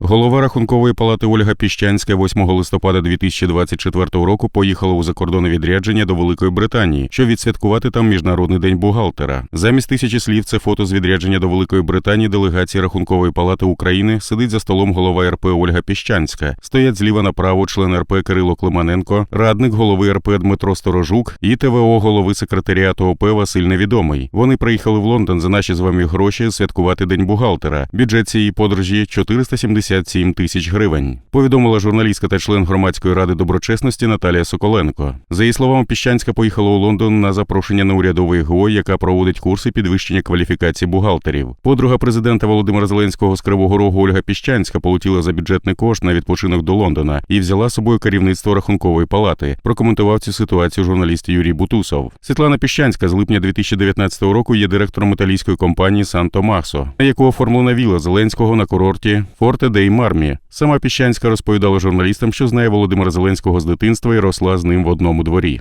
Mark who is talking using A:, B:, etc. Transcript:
A: Голова рахункової палати Ольга Піщанська 8 листопада 2024 року поїхала у закордонне відрядження до Великої Британії, щоб відсвяткувати там міжнародний день бухгалтера. Замість тисячі слів це фото з відрядження до Великої Британії делегації Рахункової палати України сидить за столом голова РП Ольга Піщанська. Стоять зліва направо член РП Кирило Климаненко, радник голови РП Дмитро Сторожук і ТВО голови секретаріату ОП Василь Невідомий. Вони приїхали в Лондон за наші з вами гроші святкувати день бухгалтера. Бюджет цієї подорожі 477 тисяч гривень. Повідомила журналістка та член громадської ради доброчесності Наталія Соколенко. За її словами, Піщанська поїхала у Лондон на запрошення неурядової ГО, яка проводить курси підвищення кваліфікації бухгалтерів. Подруга президента Володимира Зеленського з Кривого Рогу Ольга Піщанська полетіла за бюджетний кошт на відпочинок до Лондона і взяла з собою керівництво рахункової палати. Прокоментував цю ситуацію журналіст Юрій Бутусов. Світлана Піщанська з липня 2019 року є директором італійської компанії Санто Махсо, на яку оформлена віла Зеленського на курорті Форте Дей Мармі. Сама Піщанська розповідала журналістам, що знає Володимира Зеленського з дитинства і росла з ним в одному дворі.